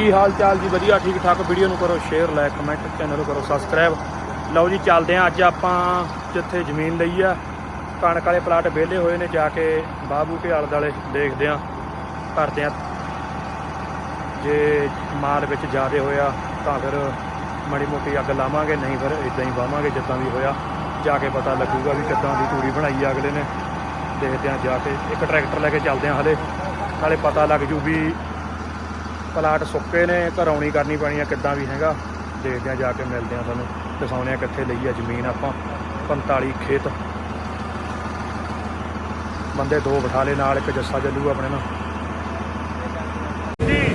ਕੀ ਹਾਲ ਚਾਲ ਜੀ? ਵਧੀਆ, ਠੀਕ ਠਾਕ। ਵੀਡੀਓ ਨੂੰ ਕਰੋ ਸ਼ੇਅਰ ਲਾਈਕ ਕਮੈਂਟ ਚੈਨਲ ਨੂੰ ਕਰੋ ਸਬਸਕ੍ਰਾਈਬ ਲਓ ਜੀ, ਚੱਲਦੇ ਆਂ। ਅੱਜ ਆਪਾਂ ਜਿੱਥੇ ਜ਼ਮੀਨ ਲਈ ਆ, ਕਣਕ ਵਾਲੇ ਪਲਾਟ ਵਿਹਲੇ ਹੋਏ ਨੇ, ਜਾ ਕੇ ਬਾਬੂ ਕੇ ਆਲੇ ਦੁਆਲੇ ਦੇਖਦੇ ਆਂ। ਕਰਦੇ ਆਂ। ਜੇ ਮਾਲ ਵਿੱਚ ਜ਼ਿਆਦੇ ਹੋਇਆ, ਤਾਂ ਫਿਰ ਮਾੜੀ ਮੋਟੀ ਅੱਗ ਲਾਵਾਂਗੇ, ਨਹੀਂ ਫਿਰ ਇਦਾਂ ਹੀ ਵਾਵਾਂਗੇ, ਜਿੱਦਾਂ ਵੀ ਹੋਇਆ। ਜਾ ਕੇ ਪਤਾ ਲੱਗੂਗਾ ਵੀ ਕਿੱਦਾਂ ਦੀ ਤੂੜੀ ਬਣਾਈ ਆ ਅਗਲੇ ਨੇ। ਦੇਖਦੇ ਆਂ ਜਾ ਕੇ। ਇੱਕ ਟਰੈਕਟਰ ਲੈ ਕੇ ਚੱਲਦੇ ਆਂ ਹਲੇ। ਨਾਲੇ ਪਤਾ ਲੱਗ ਜੂ ਵੀ ਪਲਾਟ ਸੁੱਕੇ ਨੇ ਘਰੌਣੀ ਕਰਨੀ ਪੈਣੀ ਆ, ਕਿੱਦਾਂ ਵੀ ਹੈਗਾ। ਦੇਖਦੇ ਆਂ, ਜਾ ਕੇ ਮਿਲਦੇ ਆਂ ਤੁਹਾਨੂੰ। ਦਿਖਾਉਂਦੇ ਆ ਕਿੱਥੇ ਲਈ ਆ ਜ਼ਮੀਨ ਆਪਾਂ। 45 ਖੇਤ। ਬੰਦੇ ਦੋ ਬਿਠਾ ਲਏ ਨਾਲ, ਇੱਕ ਜੱਸਾ ਚੱਲੂ ਆਪਣੇ ਨਾਲ। ਜੀ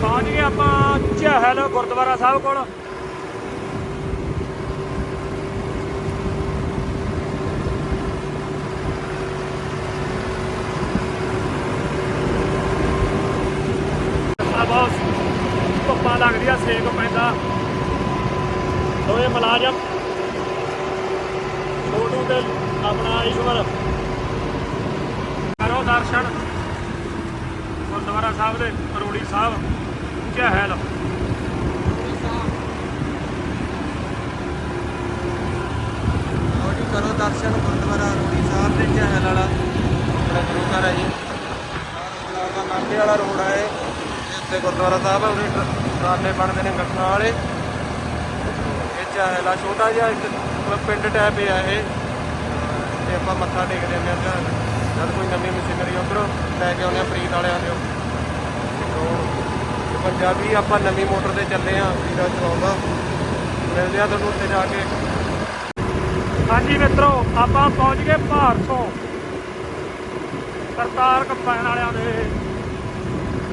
ਪਹੁੰਚ ਗਏ ਆਪਾਂ ਝਹਲ ਗੁਰਦੁਆਰਾ ਸਾਹਿਬ ਕੋਲ ਆ ਬਹੁਤ ਧੁੱਪਾਂ ਲੱਗਦੀਆਂ ਸੇਕ ਪੈਂਦਾ ਦੋਏ ਮੁਲਾਜ਼ਮ ਛੋਟੂ ਤੇ ਆਪਣਾ ਈਸ਼ਵਰ। ਕਰੋ ਦਰਸ਼ਨ। ਗੁਰਦੁਆਰਾ ਸਾਹਿਬ ਦੇ ਕਰੋੜੀ ਸਾਹਿਬ ਝਹਲ ਲਓ ਜੀ, ਕਰੋ ਦਰਸ਼ਨ, ਗੁਰਦੁਆਰਾ ਰੂੜੀ ਸਾਹਿਬ ਦੇ ਚਹਿਲ ਵਾਲਾ। ਆਪਣਾ ਗੁਰੂ ਘਰ ਹੈ ਜੀ। ਆਹ ਵਾਲਾ ਰੋਡ ਹੈ ਇਹ। ਗੁਰਦੁਆਰਾ ਸਾਹਿਬ ਹੈ, ਉਹਦੇ ਟਰਾਲੇ ਬਣਦੇ ਨੇ ਗੱਠਾਂ ਵਾਲੇ। ਇਹ ਚਹਿਲ ਆ ਛੋਟਾ ਜਿਹਾ ਇੱਕ ਮਤਲਬ ਪਿੰਡ ਟੈਪ ਹੀ ਇਹ। ਤੇ ਆਪਾਂ ਮੱਥਾ ਟੇਕ ਦਿੰਦੇ ਆ ਤੇ ਜਦ ਕੋਈ ਨਵੀਂ ਮਸ਼ੀਨਰੀ ਉਧਰੋਂ ਲੈ ਕੇ ਆਉਂਦੇ ਆ ਪ੍ਰੀਤ ਵਾਲਿਆਂ ਦੇ ਪੰਜਾਬੀ ਆਪਾਂ ਨਵੀਂ ਮੋਟਰ ਤੇ ਚੱਲੇ ਆ ਵੀਰਾ ਚਲਾਉਂਦਾ। ਮਿਲਦੇ ਆ ਤੁਹਾਨੂੰ ਉੱਥੇ ਜਾ ਕੇ। ਹਾਂਜੀ ਮਿੱਤਰੋ, ਆਪਾਂ ਪਹੁੰਚ ਗਏ ਭਾਰਤੋਂ ਕਰਤਾਰ ਕੰਪਾਈਨ ਵਾਲਿਆਂ ਦੇ।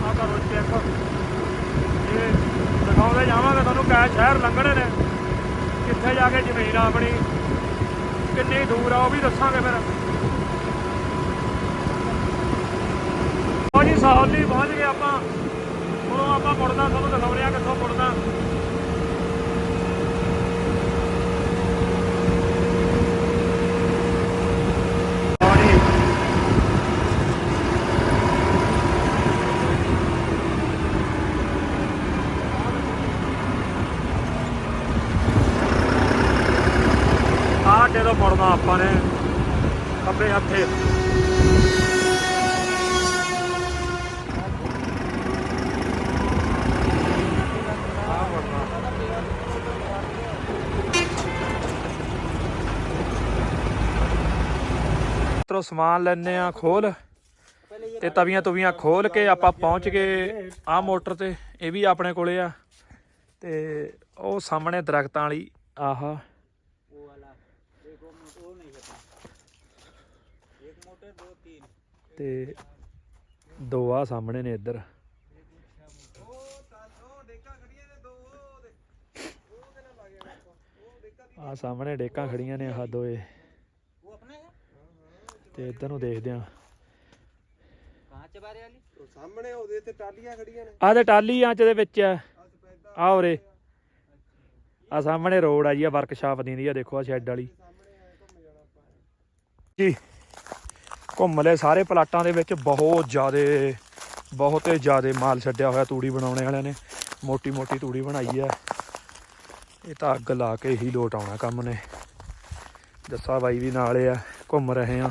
ਆ ਕਰੋ ਚੈੱਕ ਇਹ ਦਿਖਾਉਂਦੇ ਜਾਵਾਂਗੇ ਤੁਹਾਨੂੰ ਕੈ ਸ਼ਹਿਰ ਲੰਘਣੇ ਨੇ। ਕਿੱਥੇ ਜਾ ਕੇ ਜ਼ਮੀਨ ਆ ਆਪਣੀ, ਕਿੰਨੀ ਦੂਰ ਆ ਉਹ ਵੀ ਦੱਸਾਂਗੇ ਫਿਰ। ਪਹੁੰਚ ਸਹੌਲੀ ਪਹੁੰਚ ਗਏ ਆਪਾਂ। ਹੁਣ ਆਪਾਂ ਮੁੜਨਾ, ਤੁਹਾਨੂੰ ਦਿਖਾਉਂਦੇ ਆ ਕਿੱਥੋਂ ਮੁੜਨਾ ਪਾਣੀ ਆਹ ਜਦੋਂ ਮੁੜਨਾ ਆਪਾਂ ਨੇ ਖੱਬੇ ਹੱਥੇ ਸਮਾਨ ਲੈਣੇ ਆ ਖੋਲ ਤੇ ਤਵੀਆਂ ਤਵੀਆਂ ਖੋਲ ਕੇ ਆਪਾਂ ਪਹੁੰਚ ਗਏ ਆ ਮੋਟਰ ਤੇ। ਇਹ ਵੀ ਆਪਣੇ ਕੋਲੇ ਆ। ਤੇ ਉਹ ਸਾਹਮਣੇ ਦਰਖਤਾਂ ਵਾਲੀ, ਆਹਾ। ਤੇ ਦੋ ਆ ਸਾਹਮਣੇ ਨੇ ਇੱਧਰ। ਆ ਸਾਹਮਣੇ ਡੇਕਾਂ ਖੜੀਆਂ ਨੇ ਆਹ ਦੋਏ। ਤੇ ਇੱਧਰ ਨੂੰ ਦੇਖਦੇ ਆ ਉਹ ਸਾਹਮਣੇ ਉਹਦੇ ਤੇ ਟਾਲੀਆਂ ਖੜੀਆਂ ਨੇ ਆਹ ਤੇ ਟਾਲੀ ਆਂਚ ਦੇ ਵਿੱਚ ਆ। ਆ ਉਰੇ। ਆ ਸਾਹਮਣੇ ਰੋਡ ਆ ਜੀ, ਆ ਵਰਕਸ਼ਾਪ ਦੀ ਆ, ਦੇਖੋ ਆ ਸ਼ੈੱਡ ਵਾਲੀ। ਜੀ। ਘੁੰਮ ਲਏ। ਸਾਰੇ ਪਲਾਟਾਂ ਦੇ ਵਿੱਚ ਬਹੁਤ ਜ਼ਿਆਦੇ, ਬਹੁਤ ਹੀ ਜ਼ਿਆਦੇ ਮਾਲ ਛੱਡਿਆ ਹੋਇਆ ਤੂੜੀ ਬਣਾਉਣੇ ਵਾਲਿਆਂ ਨੇ। ਮੋਟੀ ਮੋਟੀ ਤੂੜੀ ਬਣਾਈ ਹੈ। ਇਹ ਤਾਂ ਅੱਗ ਲਾ ਕੇ ਹੀ ਲੋਟ ਆਉਣਾ ਕੰਮ ਨੇ। ਦੱਸਾ ਬਾਈ ਵੀ ਨਾਲ ਆ, ਘੁੰਮ ਰਹੇ ਆ।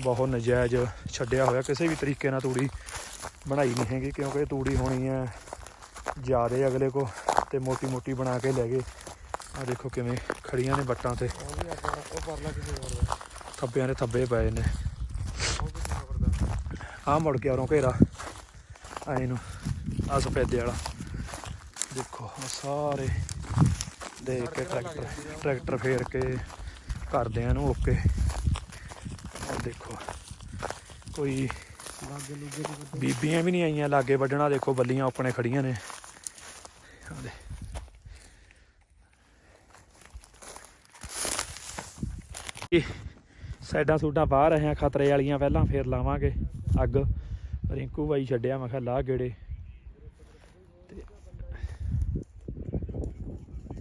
ਬਹੁਤ ਨਜਾਇਜ਼ ਛੱਡਿਆ ਹੋਇਆ। ਕਿਸੇ ਵੀ ਤਰੀਕੇ ਨਾਲ ਤੂੜੀ ਬਣਾਈ ਨਹੀਂ ਹੈਗੀ, ਕਿਉਂਕਿ ਤੂੜੀ ਹੋਣੀ ਹੈ ਜ਼ਿਆਦੇ ਅਗਲੇ ਕੋ ਤੇ ਮੋਟੀ ਮੋਟੀ ਬਣਾ ਕੇ ਲੈ ਗਏ। ਆ ਦੇਖੋ ਕਿਵੇਂ ਖੜੀਆਂ ਨੇ ਬੱਟਾਂ ਤੇ। ਥੱਬਿਆਂ ਦੇ ਥੱਬੇ ਪਏ ਨੇ। ਆ ਮੁੜ ਕੇ ਆਰੋਂ ਘੇਰਾ। ਆਏ ਨੂੰ ਆ ਸਫੈਦੇ ਵਾਲਾ। ਦੇਖੋ, ਆਹ ਸਾਰੇ ਦੇਖ ਕੇ ਟਰੈਕਟਰ ਟਰੈਕਟਰ ਫੇਰ ਕੇ ਕਰਦੇ ਆ ਇਹਨੂੰ ਓਕੇ। ਆ ਦੇਖੋ, ਕੋਈ ਲਾਗੇ ਬੀਬੀਆਂ ਵੀ ਨਹੀਂ ਆਈਆਂ, ਲਾਗੇ ਵੱਢਣਾ, ਦੇਖੋ ਬੱਲੀਆਂ ਆਪਣੇ ਖੜੀਆਂ ਨੇ। ਆਹ ਸਾਈਡਾਂ ਸੂਡਾਂ ਬਾਹਰ ਰਹੇ ਆ ਖਤਰੇ ਵਾਲੀਆਂ ਪਹਿਲਾਂ ਫੇਰ ਲਾਵਾਂਗੇ। ਅੱਗ। ਰਿੰਕੂ ਬਾਈ ਛੱਡਿਆ, ਮੈਂ ਕਿਹਾ ਲਾ ਗੇੜੇ। ਤੇ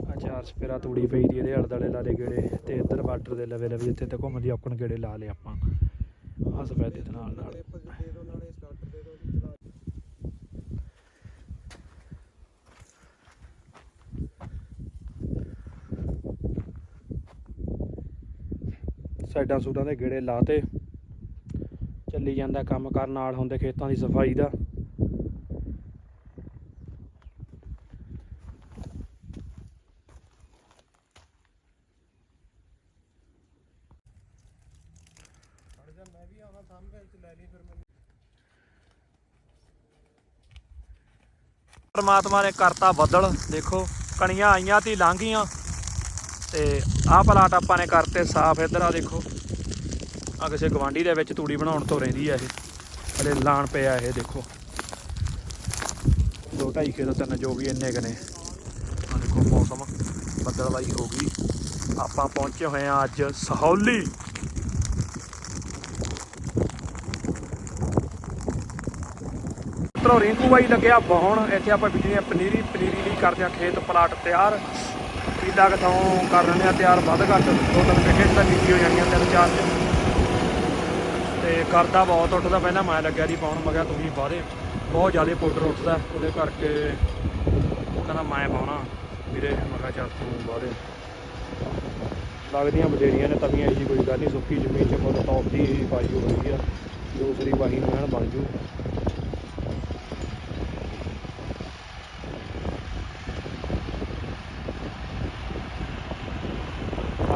ਆ ਚਾਰ ਸਪੇਰਾ ਤੂੜੀ ਪਈ ਦੀ, ਇਹਦੇ ਅਲ ਲਾ ਲੇ ਗੇੜੇ ਤੇ ਇੱਧਰ ਵਾਟਰ ਦੇ ਲਵੇ ਲਵੇ ਜਿੱਥੇ ਤੇ ਘੁੰਮਦੀ ਔਕਣ ਗੇੜੇ ਲਾ ਲੇ ਆਪਾਂ। ਆ ਸਫੈਦੇ ਦੇ ਨਾਲ ਨਾਲ। ਸਾਈਡਾਂ ਸੂਟਾਂ ਦੇ ਗੇੜੇ ਲਾਤੇ ਚੱਲੀ ਜਾਂਦਾ ਕੰਮ ਕਰਨ ਨਾਲ ਹੁੰਦੇ ਖੇਤਾਂ ਦੀ ਸਫ਼ਾਈ ਦਾ। ਪਰਮਾਤਮਾ ਨੇ ਕਰਤਾ ਬੱਦਲ, ਦੇਖੋ, ਕਣੀਆਂ ਆਈਆਂ ਤੀ ਲੰਘੀਆਂ। ਤੇ ਆਹ ਪਲਾਟ ਆਪਾਂ ਨੇ ਕਰਤੇ ਸਾਫ਼ ਇੱਧਰ ਆ ਦੇਖੋ। ਆ ਕਿਸੇ ਗਵਾਂਢੀ ਦੇ ਵਿੱਚ ਤੂੜੀ ਬਣਾਉਣ ਤੋਂ ਰਹਿੰਦੀ ਆ ਇਹ। ਹਲੇ ਲਾਣ ਪਿਆ ਇਹ, ਦੇਖੋ। ਦੋ ਢਾਈ ਖੇਤ ਤਿੰਨ ਜੋ ਵੀ ਇੰਨੇ ਕਨੇ ਆ ਦੇਖੋ, ਮੌਸਮ ਬੱਦਲਵਾਈ ਹੋ ਗਈ। ਆਪਾਂ ਪਹੁੰਚੇ ਹੋਏ ਆ ਅੱਜ ਸਹੌਲੀ। ਮਿੱਤਰੋ, ਰਿੰਕੂ ਬਾਈ ਲੱਗਿਆ ਬਹੁਣ ਇੱਥੇ ਆਪਾਂ ਬਿਜਲੀ ਪਨੀਰੀ। ਪਨੀਰੀ ਲਈ ਕਰਦੇ ਆ ਖੇਤ ਪਲਾਟ ਤਿਆਰ। ਕਿੱਦਾਂ ਕਿਥੋਂ ਕਰ ਲੈਂਦੇ ਆ ਤਿਆਰ ਵੱਧ ਘੱਟ? ਦੋ ਤਿੰਨ ਵਿਕਟ ਤਾਂ ਬੀਜੀ ਹੋ ਜਾਣੀਆਂ, ਤਿੰਨ ਚਾਰ ਚ ਤੇ ਕਰਦਾ ਬਹੁਤ, ਉੱਠਦਾ ਪਹਿਲਾਂ ਮੈਂ ਲੱਗਿਆ ਦੀ ਪਾਉਣ, ਮੈਂ ਤੁਸੀਂ ਵਾਦੇ ਬਹੁਤ ਜ਼ਿਆਦਾ ਪਾਊਡਰ ਉੱਠਦਾ, ਉਹਦੇ ਕਰਕੇ ਉਹ ਕਹਿੰਦਾ ਮੈਂ ਪਾਉਣਾ। ਵੀਰੇ ਮਗਾ ਕਿਹਾ ਚੱਲ ਤੂੰ ਵਾਦੇ ਲੱਗਦੀਆਂ ਬਥੇਰੀਆਂ ਨੇ, ਤਵੀਆਂ ਇਹੀ ਕੋਈ ਗੱਲ ਨਹੀਂ ਸੁੱਕੀ ਜ਼ਮੀਨ 'ਚ ਮੁੱਲ ਟੌਪ ਦੀ ਹੀ ਪਾਈ ਹੋਈ ਆ। ਦੂਸਰੀ ਵਾਹੀ ਨੂੰ ਐਨ ਬਣ ਜੂ।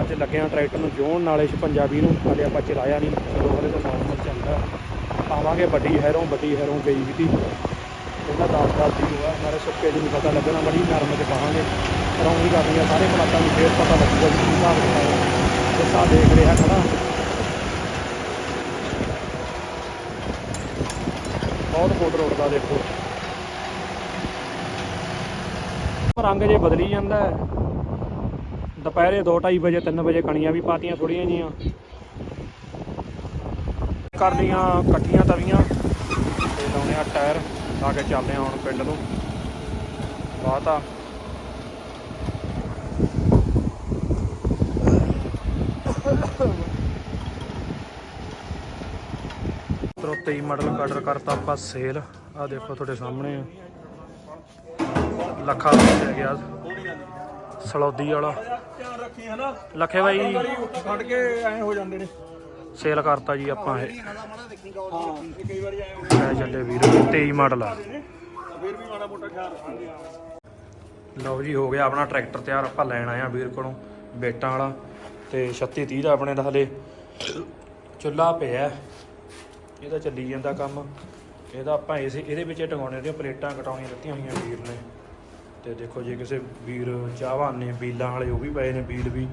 ਅੱਜ ਲੱਗਿਆ ਟਰੈਕਟਰ ਨੂੰ ਜੋਣ ਨਾਲੇ ਪੰਜਾਬੀ ਨੂੰ ਹਲੇ ਆਪਾਂ ਚਲਾਇਆ ਨਹੀਂ। ਚਲੋ ਹਲੇ ਤਾਂ ਨਾਰਮਲ ਚੱਲਦਾ ਪਾਵਾਂਗੇ ਵੱਡੀ ਹੈਰੋਂ ਵੱਡੀ ਹੈਰੋਂ ਗਈ ਵੀ ਤੀ ਇਹਦਾ 10 10 ਦੀ ਹੋਇਆ? ਮਾਰੇ ਸੁੱਕੇ ਦੀ ਨਹੀਂ ਪਤਾ ਲੱਗਣਾ ਬੜੀ ਨਰਮ ਚ ਪਾਵਾਂਗੇ। ਰੌਣੀ ਕਰਨੀ ਆ ਸਾਰੇ ਪਲਾਟਾਂ ਨੂੰ ਫੇਰ ਪਤਾ ਲੱਗੂਗਾ ਵੀ ਕੀ ਹਿਸਾਬ ਹੈ। ਜਿੱਦਾਂ ਦੇਖ ਰਿਹਾ ਖੜਾ। ਬਹੁਤ ਫੋਟੋ ਉੱਡਦਾ ਦੇਖੋ। ਰੰਗ ਜੇ ਬਦਲੀ ਜਾਂਦਾ ਦੁਪਹਿਰੇ 2:30 ਵਜੇ 3 ਵਜੇ ਕਣੀਆਂ ਵੀ ਪਾਤੀਆਂ ਥੋੜੀਆਂ ਜੀਆਂ ਕਰ ਲੀਆਂ ਇਕੱਠੀਆਂ ਤਵੀਆਂ। ਤੇ ਲਾਉਣੇ ਆ ਟਾਇਰ ਲਾ ਕੇ ਚੱਲਦੇ ਆ ਹੁਣ ਪਿੰਡ ਨੂੰ। ਬਾਤ ਆ। ਤਰੋ 23 ਮਾਡਲ ਆਰਡਰ ਕਰਤਾ ਆਪਾਂ ਸੇਲ ਆ ਦੇਖੋ ਤੁਹਾਡੇ ਸਾਹਮਣੇ। ਆ ਲੱਖਾਂ ਹੋ ਗਿਆ ਸਲੌਦੀ ਵਾਲਾ। ਧਿਆਨ ਰੱਖੀ ਹਨਾ? ਲੱਖੇ ਬਾਈ। ਫੜ ਕੇ ਐ ਹੋ ਜਾਂਦੇ ਨੇ। ਸੇਲ ਕਰਤਾ ਜੀ ਆਪਾਂ ਇਹ। ਹਾਂ ਕਈ ਵਾਰੀ ਐ ਲੈ ਚੱਲੇ ਵੀਰ 23 ਮਾਡਲ ਆ। ਫਿਰ ਵੀ ਮਾੜਾ ਮੋਟਾ ਖਿਆਲ ਰੱਖਾਂਗੇ ਲਓ ਜੀ ਹੋ ਗਿਆ ਆਪਣਾ ਟਰੈਕਟਰ ਤਿਆਰ ਆਪਾਂ ਲੈਣ ਆਏ ਆ ਵੀਰ ਕੋਲੋਂ ਬੇਟਾਂ ਵਾਲਾ। ਤੇ 36 30 ਦਾ ਆਪਣੇ ਦਾ ਹਲੇ ਚੁੱਲਾ ਪਿਆ। ਇਹਦਾ ਚੱਲੀ ਜਾਂਦਾ ਕੰਮ। ਇਹਦਾ ਆਪਾਂ ਇਸ ਇਹਦੇ ਵਿੱਚ ਟਿਕਾਉਣੇ ਦੀਆਂ ਪਲੇਟਾਂ ਕਟਾਉਣੀਆਂ ਦਿੱਤੀਆਂ ਹੋਈਆਂ ਵੀਰ ਨੇ। ਤੇ ਦੇਖੋ ਜੇ ਕਿਸੇ ਵੀਰ ਚਾਹਵਾਨ ਨੇ, ਬੀਲਾਂ ਵਾਲੇ ਉਹ ਵੀ ਪਏ ਨੇ, ਬੀਲ ਵੀ।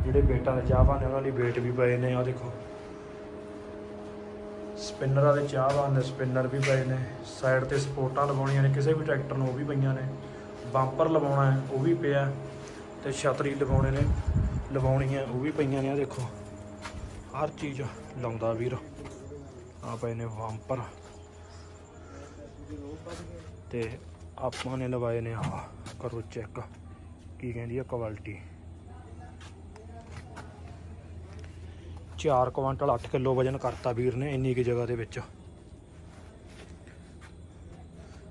ਜਿਹੜੇ ਬੇਟਾਂ ਦੇ ਚਾਹਵਾਨ ਨੇ, ਉਹਨਾਂ ਲਈ ਵੇਟ ਵੀ ਪਏ ਨੇ ਆ ਦੇਖੋ। ਸਪਿਨਰਾਂ ਵਾਲੇ ਚਾਹਵਾਨ ਨੇ, ਸਪਿਨਰ ਵੀ ਪਏ ਨੇ। ਸਾਈਡ ਤੇ ਸਪੋਰਟਾਂ ਲਵਾਉਣੀਆਂ ਨੇ, ਕਿਸੇ ਵੀ ਟਰੈਕਟਰ ਨੂੰ ਉਹ ਵੀ ਪਈਆਂ ਨੇ। ਬੰਪਰ ਲਵਾਉਣਾ ਹੈ, ਉਹ ਵੀ ਪਿਆ। ਤੇ ਛਤਰੀ ਲਗਾਉਣੇ ਨੇ ਲਵਾਉਣੀ ਹੈ ਉਹ ਵੀ ਪਈਆਂ ਨੇ ਆ ਦੇਖੋ। ਹਰ ਚੀਜ਼ ਲਾਉਂਦਾ ਵੀਰ। ਆ ਪਏ ਨੇ ਬੰਪਰ। ਤੇ ਆਪਾਂ ਨੇ ਲਵਾਏ ਨੇ ਆਹ ਕਰੋ ਚੈੱਕ ਕੀ ਕਹਿੰਦੀ ਆ ਕੁਆਲਿਟੀ 4 ਕੁਆਂਟਲ 8 ਕਿਲੋ ਵਜਨ ਕਰਤਾ ਵੀਰ ਨੇ ਇੰਨੀ ਕੀ ਜਗ੍ਹਾ ਦੇ ਵਿੱਚ।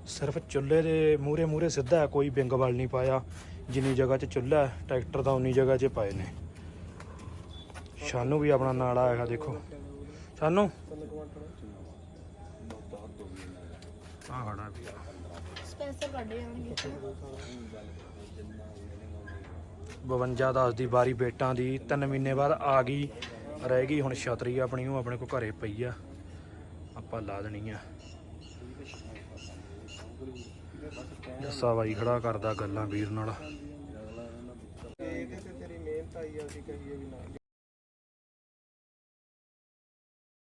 ਸਿਰਫ ਚੁੱਲ੍ਹੇ ਦੇ ਮੂਰੇ ਮੂਰੇ ਸਿੱਧਾ ਕੋਈ ਬਿੰਗ ਵਲ ਨਹੀਂ ਪਾਇਆ। ਜਿੰਨੀ ਜਗ੍ਹਾ 'ਚ ਚੁੱਲ੍ਹਾ ਟਰੈਕਟਰ ਦਾ ਉਨੀ ਜਗ੍ਹਾ 'ਚ ਪਾਏ ਨੇ। ਸ਼ਾਨੂ ਵੀ ਆਪਣਾ ਨਾਲ ਆਇਆ ਦੇਖੋ। ਸ਼ਾਨੂ? ਆ ਖੜਾ ਵੀ ਸਪੈਂਸਰ ਕੱਢੇ ਜਾਣਗੇ। 52 10 ਦੀ ਵਾਰੀ ਬੇਟਾਂ ਦੀ 3 ਮਹੀਨੇ ਬਾਅਦ ਆ ਗਈ ਰਹਿ ਗਈ ਹੁਣ ਛਤਰੀ ਆਪਣੀ ਉਹ ਆਪਣੇ ਕੋ ਘਰੇ ਪਈ ਆ। ਆਪਾਂ ਲਾ ਦੇਣੀ ਆ। ਜੱਸਾ ਬਾਈ ਖੜਾ ਕਰਦਾ ਗੱਲਾਂ ਵੀਰ ਨਾਲ। ਇਹਦੇ ਤੇ ਤੇਰੀ ਮਿਹਨਤ ਆਈ ਆ ਅਸੀਂ ਕਹੀਏ ਵੀ ਨਾ।